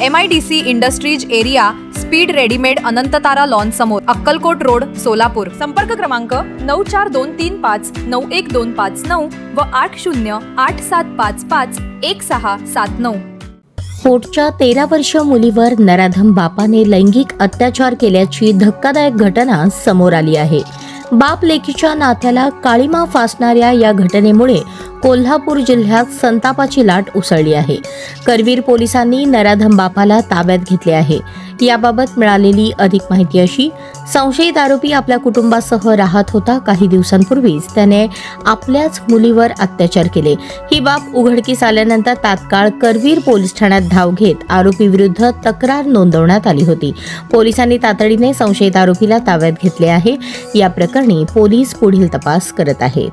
M I D C industries area speed readymade Anantatara lawn समोर Akkalkot road Solapur. संपर्क क्रमांक नऊ चार दोन तीन पाच नऊ एक दोन पाच नऊ व आठ शून्य आठ सात पाच पाच एक सहा सात नऊ. फोर्टच्या तेरा वर्ष मुलीवर नराधम बापाने लैंगिक अत्याचार केल्याची धक्कादायक घटना समोर आली आहे. बाप लेकीच्या नात्याला काळीमा फासणाऱ्या या घटनेमुळे कोल्हापूर जिल्ह्यात संतापाची लाट उसळली आहे. करवीर पोलिसांनी नराधम बापाला ताब्यात घेतले आहे. याबाबत मिळालेली अधिक माहिती अशी. संशयित आरोपी आपल्या कुटुंबासह राहत होता काही दिवसांपूर्वीच. त्याने आपल्याच मुलीवर अत्याचार केले. ही बाब उघडकीस आल्यानंतर तात्काळ करवीर पोलीस ठाण्यात धाव घेत आरोपी विरुद्ध तक्रार नोंदवण्यात आली होती. पोलिसांनी तातडीने संशयित आरोपीला ताब्यात घेतले आहे. या प्रकरणी पोलीस पुढील तपास करत आहेत.